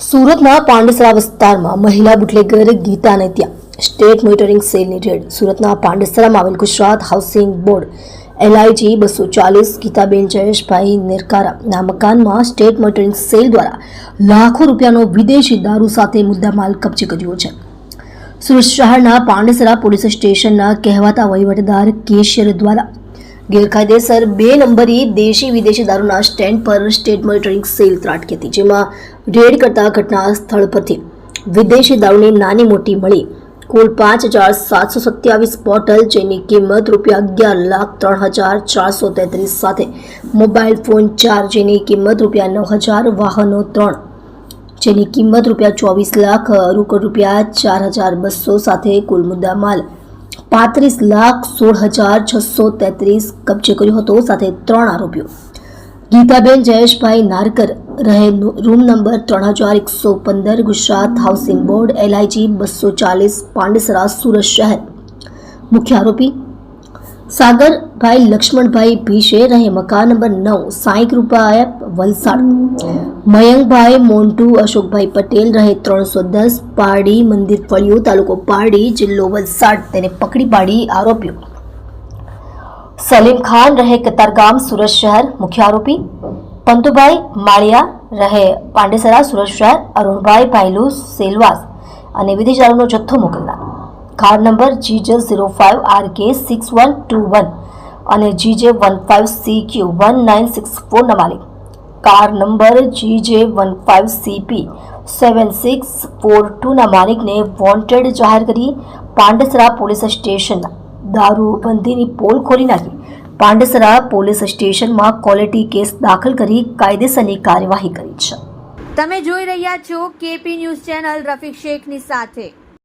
સુરતના પાંડેસરા વિસ્તારમાં મહિલા બુટલેગર ગીતાને ત્યાં સ્ટેટ મોનિટરિંગ સેલની રેડ સુરતના પાંડેસરામાં આવેલ ગુજરાત હાઉસિંગ બોર્ડ એલઆઈજી બસો ચાલીસ ગીતાબેન જયેશભાઈ નેરકારાના મકાનમાં સ્ટેટ મોનિટરિંગ સેલ દ્વારા લાખો રૂપિયાનો વિદેશી દારૂ સાથે મુદ્દામાલ કબજે કર્યો છે. સુરત શહેરના પાંડેસરા પોલીસ સ્ટેશનના કહેવાતા વહીવટદાર કેશિયર દ્વારા ગેરકાયદેસર બે નંબરી દેશી વિદેશી દારૂના સ્ટેન્ડ પર સ્ટેટ મોનિટરિંગ સેલ ત્રાટકી હતી, જેમાં રેડ કરતા ઘટના સ્થળ પરથી વિદેશી દારૂની નાની મોટી મળી. કુલ પાંચ હજાર સાતસો સત્યાવીસ બોટલ, જેની કિંમત રૂપિયા અગિયાર લાખ ત્રણ હજાર ચારસો તેત્રીસ સાથે મોબાઈલ ફોન ચાર, જેની કિંમત રૂપિયા નવ હજાર વાહનો ત્રણ, જેની કિંમત રૂપિયા ચોવીસ લાખ રોકડ રૂપિયા ચાર હજાર બસો સાથે કુલ મુદ્દા માલ પાંત્રીસ લાખ સોળ હજાર છસો તેત્રીસ કબજે કર્યો હતો, સાથે ત્રણ આરોપીઓ. ગીતાબેન જયેશભાઈ નારકર રહે રૂમ નંબર ત્રણ હજાર એકસો પંદર, ગુજરાત હાઉસિંગ બોર્ડ, એલઆઈજી બસો ચાલીસ, પાંડેસરા, સુરત શહેર. મુખ્ય આરોપી સાગરભાઈ, લક્ષ્મણભાઈ ભીશે રહે મકાન નંબર નવ સાંઈ કૃપા વલસાડ. મયંકભાઈ, મોન્ટુ, અશોકભાઈ પટેલ રહે ત્રણસો દસ, પારડી મંદિર ફળિયું તાલુકો પારડી, જિલ્લો વલસાડ. તેને પકડી પાડી આરોપીઓ. સલીમ ખાન રહે કતારગામ, સુરત શહેર, મુખ્ય આરોપી. પંતુભાઈ માળિયા રહે પાંડેસરા, સુરત શહેર, અરુણભાઈ ભાઈલુ સેલવાસ. અને વિદેશ દારૂનો જથ્થો મોકલનાર. Car number GJ zero five R K six one two one અને GJ one five C Q one nine six ફોરના માલિક car number GJ one five CP seven six four ટુના માલિકને વોન્ટેડ જાહેર કરી પાંડેસરા પોલીસ સ્ટેશનના દારૂબંધીની પોલ ખોલી નાખી. પાંડેસરા પોલીસ સ્ટેશનમાં ક્વોલિટી કેસ દાખલ કરી કાયદેસરની કાર્યવાહી કરી છે. તમે જોઈ રહ્યા છો કેપી ન્યૂઝ ચેનલ રફીક શેખની સાથે.